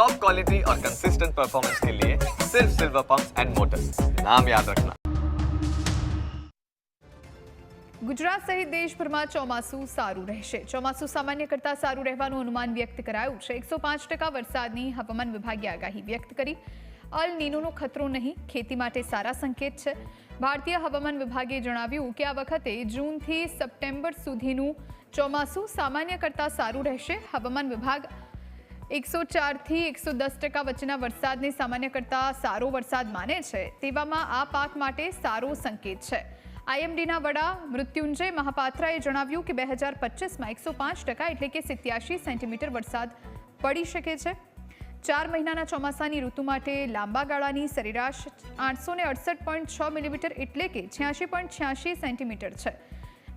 Top quality और consistent performance के लिए सिर्फ सिल्वर पंप एंड मोटर्स नाम याद रखना ગુજરાત સહિત દેશભરમાં ચોમાસું સારું રહેશે ચોમાસું સામાન્ય કરતાં સારું રહેવાનું અનુમાન વ્યક્ત કરાયું છે એકસો પાંચ ટકા વરસાદની હવામાન વિભાગે આગાહી વ્યક્ત કરી અલ નીનોનો ખતરો નહીં ખેતી માટે સારા સંકેત છે ભારતીય હવામાન વિભાગે જણાવ્યું કે આ વખતે જૂનથી સપ્ટેમ્બર સુધીનું ચોમાસું સામાન્ય કરતાં સારું રહેશે હવામાન વિભાગ એકસો ચારથી એકસો દસ ટકા વચ્ચેના વરસાદને સામાન્ય કરતાં સારો વરસાદ માને છે. તેવામાં આ પાક માટે સારો સંકેત છે. આઈએમડીના વડા મૃત્યુંજય મહાપાત્રાએ જણાવ્યું કે બે હજાર પચીસમાં એકસો પાંચ ટકા એટલે કે સિત્યાસી સેન્ટીમીટર વરસાદ પડી શકે છે. ચાર મહિનાના ચોમાસાની ઋતુ માટે લાંબા ગાળાની સરેરાશ આઠસો ને અડસઠ પોઈન્ટ છ મિલીમીટર એટલે કે છ્યાસી પોઈન્ટ છ્યાસી સેન્ટીમીટર છે.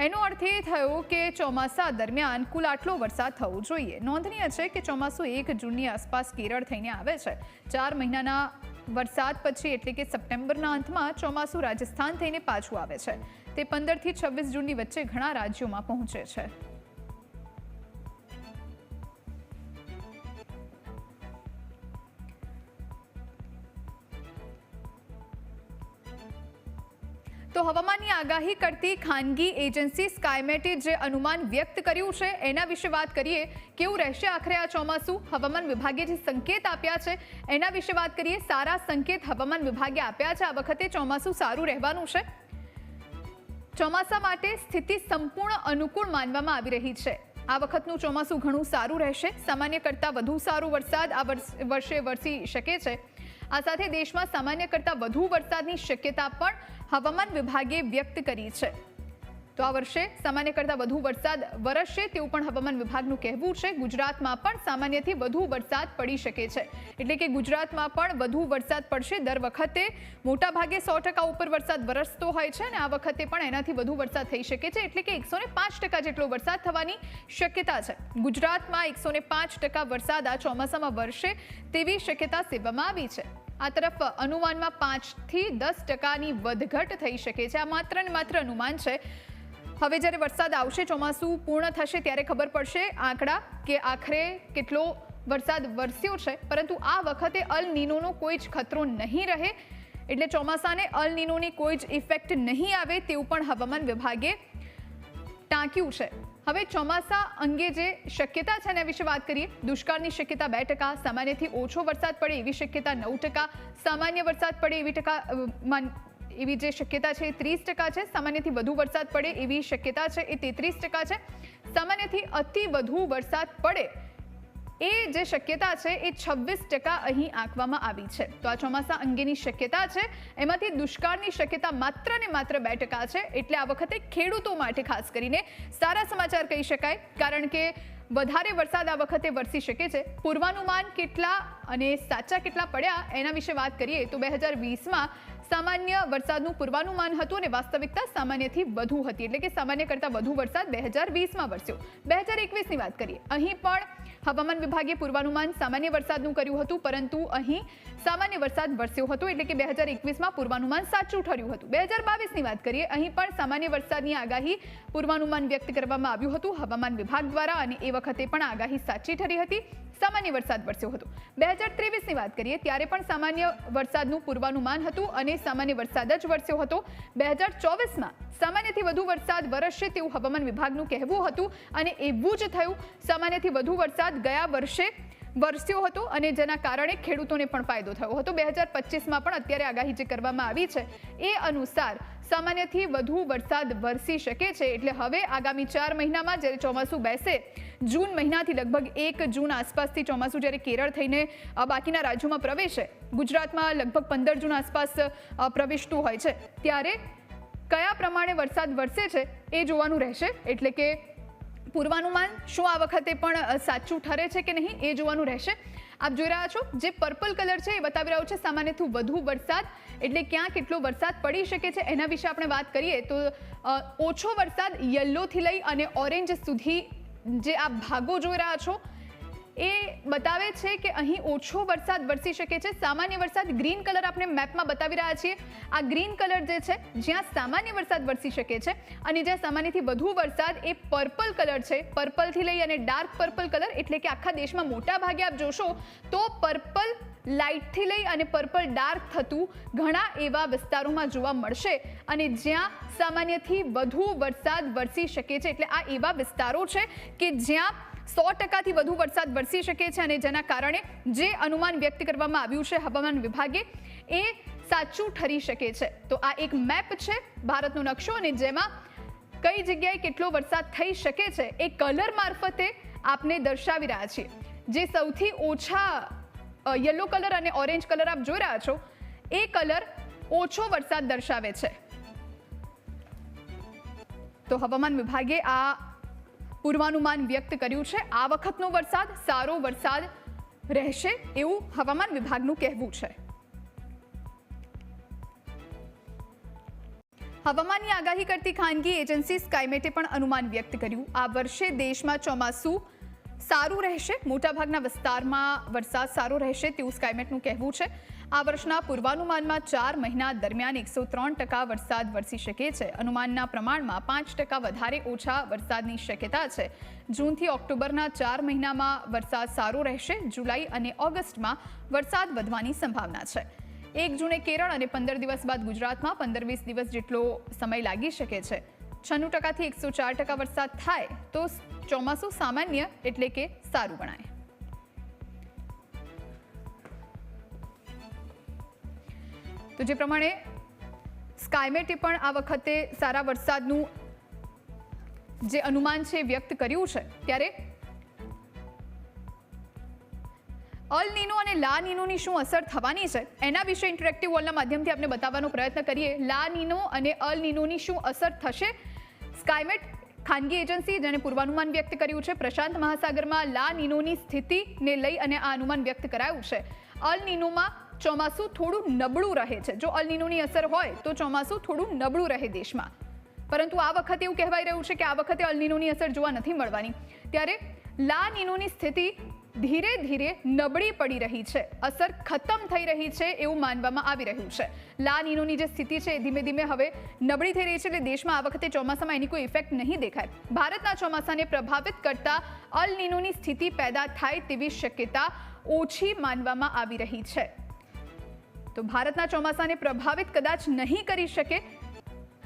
એનો અર્થ એ થયો કે ચોમાસા દરમિયાન કુલ આટલો વરસાદ થવો જોઈએ. નોંધનીય છે કે ચોમાસું એક જૂનની આસપાસ કેરળ થઈને આવે છે. ચાર મહિનાના વરસાદ પછી એટલે કે સપ્ટેમ્બરના અંતમાં ચોમાસું રાજસ્થાન થઈને પાછું આવે છે. તે પંદરથી છવ્વીસ જૂનની વચ્ચે ઘણા રાજ્યોમાં પહોંચે છે. હવામાનની આગાહી કરતી ખાનગી એજન્સી સ્કાયમેટે જે અનુમાન વ્યક્ત કર્યું છે, એના વિશે વાત કરીએ. કેવું રહેશે આખરે આ ચોમાસું? હવામાન વિભાગે જે સંકેત આપ્યા છે, એના વિશે વાત કરીએ. સારા સંકેત હવામાન વિભાગે આપ્યા છે. આ વખતે ચોમાસું સારું રહેવાનું છે. ચોમાસા માટે સ્થિતિ સંપૂર્ણ અનુકૂળ માનવામાં આવી રહી છે. આ વખતનું ચોમાસું ઘણું સારું રહેશે. સામાન્ય કરતાં વધુ સારો વરસાદ આ વર્ષ- વરસી શકે છે. આ સાથે દેશમાં સામાન્ય કરતાં વધુ વરસાદની શક્યતા પણ હવામાન વિભાગે વ્યક્ત કરી છે. તો આ વર્ષે સામાન્ય કરતાં વધુ વરસાદ વરસશે તેવું પણ હવામાન વિભાગનું કહેવું છે. ગુજરાતમાં પણ સામાન્યથી વધુ વરસાદ પડી શકે છે. એટલે કે ગુજરાતમાં પણ વધુ વરસાદ પડશે દર વખતે. મોટાભાગે સો ટકા ઉપર વરસાદ વરસતો હોય છે અને આ વખતે પણ એનાથી વધુ વરસાદ થઈ શકે છે. એટલે કે એકસો પાંચ ટકા જેટલો વરસાદ થવાની શક્યતા છે. ગુજરાતમાં એકસો પાંચ ટકા વરસાદ આ ચોમાસામાં વરસે તેવી શક્યતા સેવવામાં આવી છે. આ તરફ અનુમાનમાં પાંચથી દસ ટકાની વધઘટ થઈ શકે છે. આ માત્ર ને માત્ર અનુમાન છે. હવે જ્યારે વરસાદ આવશે, ચોમાસું પૂર્ણ થશે ત્યારે ખબર પડશે આંકડા કે આખરે કેટલો વરસાદ વરસ્યો છે. પરંતુ આ વખતે અલ નીનોનો કોઈ જ ખતરો નહીં રહે. એટલે ચોમાસાને અલ કોઈ જ ઇફેક્ટ નહીં આવે તેવું પણ હવામાન વિભાગે ટાંક્યું છે. હવે ચોમાસા અંગે જે શક્યતા છે એના વિશે વાત કરીએ. દુષ્કાળની શક્યતા બે ટકા, સામાન્યથી ઓછો વરસાદ પડે એવી શક્યતા નવ ટકા, સામાન્ય વરસાદ પડે એવી ટકા એવી જે શક્યતા છે એ ત્રીસ ટકા છે. સામાન્યથી વધુ વરસાદ પડે એવી શક્યતા છે એ તેત્રીસ ટકા છે. સામાન્યથી અતિ વધુ વરસાદ પડે એ જે શક્યતા છે એ છવ્વીસ ટકા અહીં આંકવામાં આવી છે. તો આ ચોમાસા અંગેની શક્યતા છે. એમાંથી દુષ્કાળની શક્યતા માત્ર ને માત્ર બે ટકા છે. એટલે આ વખતે ખેડૂતો માટે ખાસ કરીને સારા સમાચાર કહી શકાય. કારણ કે વધારે વરસાદ આ વખતે વરસી શકે છે. પૂર્વાનુમાન કેટલા અને સાચા કેટલા પડ્યા એના વિશે વાત કરીએ તો બે હજાર વીસમાં સામાન્ય વરસાદનું પૂર્વાનુમાન હતું અને વાસ્તવિકતા સામાન્યથી વધુ હતી. એટલે કે સામાન્ય કરતાં વધુ વરસાદ બે હજાર વીસમાં વરસ્યો. બે હજાર એકવીસની વાત કરીએ. અહીં પણ હવામાન વિભાગે પૂર્વાનુમાન સામાન્ય વરસાદનું કર્યું હતું, પરંતુ અહીં સામાન્ય વરસાદ વરસ્યો હતો એટલે કે બે હજાર એકવીસમાં પૂર્વાનુમાન સાચું ઠર્યું હતું. બે હજાર બાવીસની વાત કરીએ, અહીં પણ સામાન્ય વરસાદની આગાહી પૂર્વાનુમાન વ્યક્ત કરવામાં આવ્યું હતું. હવામાન વિભાગ દ્વારા અને એ વખતે પણ આગાહી સાચી ઠરી હતી. સામાન્ય વરસાદ વરસ્યો હતો. બે હજાર ત્રેવીસની વાત કરીએ, ત્યારે પણ સામાન્ય વરસાદનું પૂર્વાનુમાન હતું અને સામાન્ય વરસાદ જ વરસ્યો હતો. બે હજાર ચોવીસમાં સામાન્યથી વધુ વરસાદ વરસશે તેવું હવામાન વિભાગનું કહેવું હતું અને એવું જ થયું. સામાન્યથી વધુ વરસાદ ગયા વર્ષે વરસ્યો હતો અને જેના કારણે ખેડૂતોને પણ ફાયદો થયો હતો. બે હજાર પચીસમાં પણ અત્યારે આગાહી જે કરવામાં આવી છે, એ અનુસાર સામાન્યથી વધુ વરસાદ વરસી શકે છે. એટલે હવે આગામી ચાર મહિનામાં જ્યારે ચોમાસું બેસે, જૂન મહિનાથી લગભગ એક જૂન આસપાસથી ચોમાસું જ્યારે કેરળ થઈને બાકીના રાજ્યોમાં પ્રવેશે, ગુજરાતમાં લગભગ પંદર જૂન આસપાસ પ્રવેશતું હોય છે. ત્યારે કયા પ્રમાણે વરસાદ વરસે છે, એ જોવાનું રહેશે. એટલે કે પૂર્વાનુમાન શું આ વખતે પણ સાચું ઠરે છે કે નહીં એ જોવાનું રહેશે. આપ જોઈ રહ્યા છો, જે પર્પલ કલર છે એ બતાવી રહ્યો છે, સામાન્યથી વધુ વરસાદ. એટલે ક્યાં કેટલો વરસાદ પડી શકે છે એના વિશે આપણે વાત કરીએ તો ઓછો વરસાદ યલોથી લઈ અને ઓરેન્જ સુધી જે આપ ભાગો જોઈ રહ્યા છો એ બતાવે છે કે અહીં ઓછો વરસાદ વરસી શકે છે. સામાન્ય વરસાદ ગ્રીન કલર આપણે મેપમાં બતાવી રહ્યા છીએ. આ ગ્રીન કલર જે છે, જ્યાં સામાન્ય વરસાદ વરસી શકે છે અને જ્યાં સામાન્યથી વધુ વરસાદ, એ પર્પલ કલર છે. પર્પલથી લઈ અને ડાર્ક પર્પલ કલર એટલે કે આખા દેશમાં મોટા ભાગે આપ જોશો, તો પર્પલ લાઇટથી લઈ અને પર્પલ ડાર્ક થતું ઘણા એવા વિસ્તારોમાં જોવા મળશે અને જ્યાં સામાન્યથી વધુ વરસાદ વરસી શકે છે. એટલે આ એવા વિસ્તારો છે કે જ્યાં સો ટકાથી વધુ વરસાદ વરસી શકે છે અને જેના કારણે જે અનુમાન વ્યક્ત કરવામાં આવ્યું છે હવામાન વિભાગે, એ સાચું ઠરી શકે છે. તો આ એક મેપ છે ભારતનો નકશો અને જેમાં કઈ જગ્યાએ કેટલો વરસાદ થઈ શકે છે એ કલર મારફતે આપને દર્શાવી રહ્યા છીએ. જે સૌથી ઓછા યલો કલર અને ઓરેન્જ કલર આપ જોઈ રહ્યા છો, એ કલર ઓછો વરસાદ દર્શાવે છે. તો હવામાન વિભાગે આ પૂર્વાનુમાન વ્યક્ત કર્યું છે, આ વખતનો વરસાદ સારો વરસાદ રહેશે એવું હવામાન વિભાગનું કહેવું છે. હવામાનની આગાહી કરતી ખાનગી એજન્સી સ્કાયમેટે પણ અનુમાન વ્યક્ત કર્યું, આ વર્ષે દેશમાં ચોમાસું સારું રહેશે? મોટાભાગના વિસ્તારમાં વરસાદ સારો રહેશે તેવું સ્કાયમેટનું કહેવું છે. આ વર્ષના પૂર્વાનુમાનમાં ચાર મહિના દરમિયાન એકસો ત્રણ ટકા વરસાદ વરસી શકે છે. અનુમાનના પ્રમાણમાં પાંચ ટકા વધારે ઓછા વરસાદની શક્યતા છે. જૂનથી ઓક્ટોબરના ચાર મહિનામાં વરસાદ સારો રહેશે. જુલાઈ અને ઓગસ્ટમાં વરસાદ વધવાની સંભાવના છે. એક જૂને કેરળ અને પંદર દિવસ બાદ ગુજરાતમાં પંદર વીસ દિવસ જેટલો સમય લાગી શકે છે. છન્નું ટકાથી એકસો ચાર ટકા વરસાદ થાય તો ચોમાસું સામાન્ય એટલે કે સારું ગણાય. તો જે પ્રમાણે સ્કાયમેટે પણ આ વખતે સારા વરસાદનું જે અનુમાન છે વ્યક્ત કર્યું છે, ત્યારે અલ નીનો અને લા નીનોની શું અસર થવાની છે? એના વિશે ઇન્ટરેક્ટિવ વોલના માધ્યમથી આપણે બતાવવાનો પ્રયત્ન કરીએ. લા નીનો અને અલ નીનોની શું અસર થશે? સ્કાયમેટ ખાનગી એજન્સી જેણે પૂર્વાનુમાન વ્યક્ત કર્યું છે, પ્રશાંત મહાસાગરમાં લા નીનોની સ્થિતિને લઈ અને આ અનુમાન વ્યક્ત કરાયું છે. અલ નીનોમાં ચોમાસું થોડું નબળું રહે છે. જો અલ નીનોની અસર હોય, તો ચોમાસું થોડું નબળું રહે દેશમાં. પરંતુ આ વખતે એવું કહેવાઈ રહ્યું છે કે આ વખતે અલ નીનોની અસર જોવા નથી મળવાની. ત્યારે લા નીનોની સ્થિતિ ધીરે ધીરે નબળી પડી રહી છે. અસર ખતમ થઈ રહી છે એવું માનવામાં આવી રહ્યું છે. લા નીનોની જે સ્થિતિ છે એ ધીમે ધીમે હવે નબળી થઈ રહી છે એટલે દેશમાં આ વખતે ચોમાસામાં એની કોઈ ઇફેક્ટ નહીં દેખાય. ભારતના ચોમાસાને પ્રભાવિત કરતા અલ નીનોની સ્થિતિ પેદા થાય તેવી શક્યતા ઓછી માનવામાં આવી રહી છે. તો ભારતના ચોમાસાને પ્રભાવિત કદાચ નહીં કરી શકે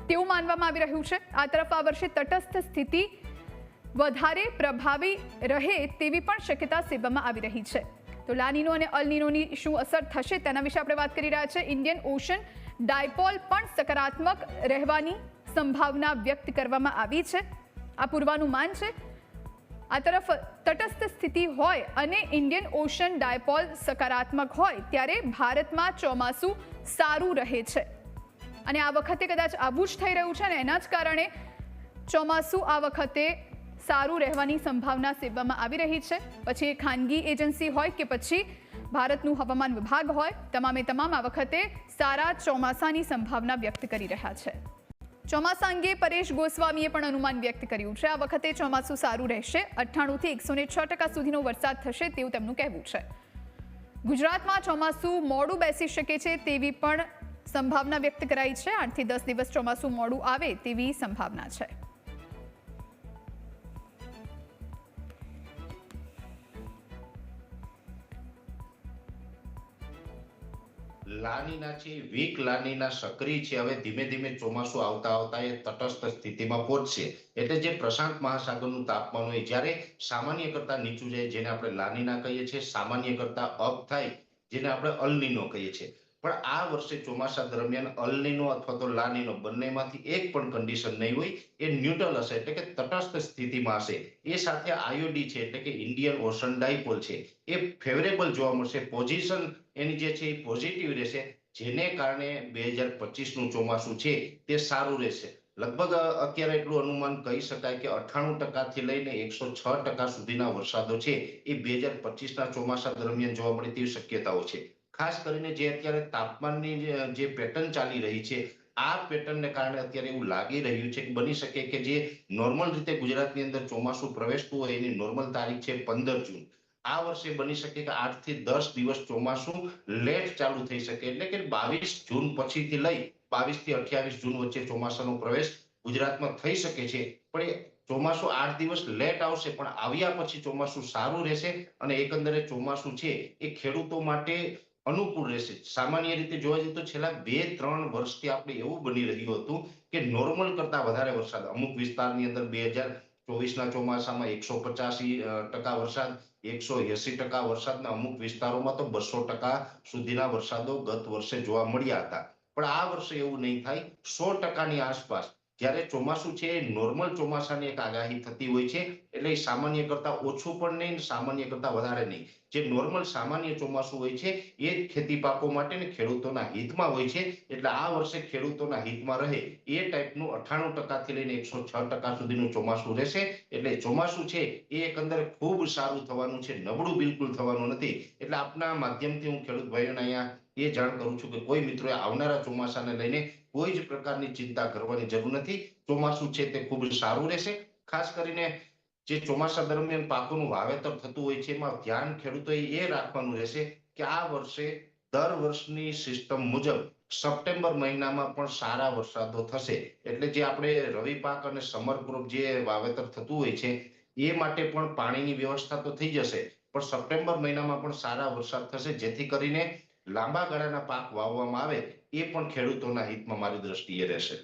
તેવું માનવામાં આવી રહ્યું છે. આ તરફ આ વર્ષે તટસ્થ સ્થિતિ વધારે પ્રભાવી રહે તેવી પણ શક્યતા સેવવામાં આવી રહી છે. તો લાનીનો અને અલનીનોની શું અસર થશે તેના વિશે આપણે વાત કરી રહ્યા છે. ઇન્ડિયન ઓશન ડાયપોલ પણ સકારાત્મક રહેવાની સંભાવના વ્યક્ત કરવામાં આવી છે. આ પૂર્વાનુમાન છે. આ તરફ તટસ્થ સ્થિતિ હોય અને ઇન્ડિયન ઓશન ડાયપોલ સકારાત્મક હોય ત્યારે ભારતમાં ચોમાસું સારું રહે છે. અને આ વખતે કદાચ આવું જ થઈ રહ્યું છે ને એના જ કારણે ચોમાસું આ વખતે સારું રહેવાની સંભાવના સેવવામાં આવી રહી છે. પછી એ ખાનગી એજન્સી હોય કે પછી ભારતનું હવામાન વિભાગ હોય, તમામે તમામ આ વખતે સારા ચોમાસાની સંભાવના વ્યક્ત કરી રહ્યા છે. ચોમાસા અંગે પરેશ ગોસ્વામીએ પણ અનુમાન વ્યક્ત કર્યું છે. આ વખતે ચોમાસું સારું રહેશે. અઠ્ઠાણુંથી એકસો ને છ ટકા સુધીનો વરસાદ થશે તેવું તેમનું કહેવું છે. ગુજરાતમાં ચોમાસું મોડું બેસી શકે છે તેવી પણ સંભાવના વ્યક્ત કરાઈ છે. આઠથી દસ દિવસ ચોમાસું મોડું આવે તેવી સંભાવના છે. લાનીના છે, વીક લાનીના સક્રિય છે, હવે ધીમે ધીમે ચોમાસું આવતા આવતા એ તટસ્થ સ્થિતિમાં પહોંચશે. એટલે જે પ્રશાંત મહાસાગરનું તાપમાન હોય, જ્યારે સામાન્ય કરતા નીચું જાય, જેને આપણે લાનીના કહીએ છીએ, સામાન્ય કરતા અપ થાય, જેને આપણે અલનીનો કહીએ છીએ. પણ આ વર્ષે ચોમાસા દરમિયાન અલનીનો અથવા તો લાનીનો બંનેમાંથી એક પણ કન્ડિશન નહીં હોય, એ ન્યુટ્રલ હશે એટલે કે તટસ્થ સ્થિતિમાં હશે. એ સાથે આયોડી છે એટલે કે ઇન્ડિયન ઓશન ડાયપોલ છે. એ ફેવરેબલ જોવા મળશે. પોઝિશન એની જે છે એ પોઝિટિવ રહેશે, જેને કારણે બે હજાર પચીસનું ચોમાસું છે તે સારું રહેશે. લગભગ અત્યારે એટલું અનુમાન કહી શકાય કે અઠ્ઠાણું ટકાથી લઈને એકસો છ ટકા સુધીના વરસાદો છે. એ બે હજાર પચીસના ચોમાસા દરમિયાન જોવા મળે તેવી શક્યતાઓ છે. ખાસ કરીને જે અત્યારે તાપમાનની જે- પેટર્ન ચાલી રહી છે, આ પેટર્નને કારણે અત્યારે એવું લાગી રહ્યું છે કે બની શકે કે જે નોર્મલ રીતે ગુજરાતની અંદર ચોમાસું પ્રવેશતું હોય એની નોર્મલ તારીખ છે પંદર જૂન. આ વર્ષે બની શકે કે આઠથી દસ દિવસ ચોમાસું લેટ ચાલુ થઈ શકે એટલે કે બાવીસ જૂન પછીથી લઈ બાવીસથી અઠ્યાવીસ જૂન વચ્ચે ચોમાસાનો પ્રવેશ ગુજરાતમાં થઈ શકે છે. પણ એ ચોમાસું આઠ દિવસ લેટ આવશે, પણ આવ્યા પછી ચોમાસું સારું રહેશે અને એકંદરે ચોમાસું છે એ ખેડૂતો માટે અનુકૂળ રહેશે. સામાન્ય રીતે જોવા જઈએ તો છેલ્લા બે ત્રણ વર્ષથી આપણે એવું બની રહ્યું હતું કે નોર્મલ કરતા વધારે વરસાદ. અમુક વિસ્તારની અંદર બે હજાર ચોવીસના ચોમાસામાં એકસો પચાસી ટકા વરસાદ, એકસો એસી ટકા વરસાદના અમુક વિસ્તારોમાં તો બસો ટકા સુધીના વરસાદો ગત વર્ષે જોવા મળ્યા હતા. પણ આ વર્ષે એવું નહીં થાય. સો ટકાની આસપાસ જ્યારે ચોમાસું છે એ નોર્મલ ચોમાસાની એક આગાહી થતી હોય છે, એટલે સામાન્ય કરતા ઓછું પણ નહીં સામાન્ય કરતા વધારે નહીં. જે નોર્મલ સામાન્ય ચોમાસું હોય છે, એ જ ખેતી પાકો માટે ને ખેડૂતોના હિતમાં હોય છે, એટલે આ વર્ષે ખેડૂતોના હિતમાં રહે એ ટાઈપનું અઠ્ઠાણું ટકાથી લઈને એકસો છ ટકા સુધીનું ચોમાસું રહેશે. એટલે ચોમાસું છે, એ એકંદરે ખૂબ સારું થવાનું છે, નબળું બિલકુલ થવાનું નથી. એટલે આપના માધ્યમથી હું ખેડૂત ભાઈઓને અહીંયા એ જાણ કરું છું કે કોઈ મિત્રોએ આવનારા ચોમાસાને લઈને કોઈ જ પ્રકારની ચિંતા કરવાની જરૂર નથી. ચોમાસું છે તે ખૂબ સારું રહેશે. ખાસ કરીને જે ચોમાસા દરમિયાન પાકોનું વાવેતર થતું હોય છે, એમાં ધ્યાન ખેડૂતોએ એ રાખવાનું રહેશે કે આ વર્ષે દર વર્ષની સિસ્ટમ મુજબ સપ્ટેમ્બર મહિનામાં પણ સારા વરસાદો થશે. એટલે જે આપણે રવિ પાક અને સમર ક્રોપ જે વાવેતર થતું હોય છે, એ માટે પણ પાણીની વ્યવસ્થા તો થઈ જશે. પણ સપ્ટેમ્બર મહિનામાં પણ સારા વરસાદ થશે. જેથી કરીને લાંબા ગાળાના પાક વાવવામાં આવે એ પણ ખેડૂતોના હિતમાં મારી દ્રષ્ટિએ રહેશે.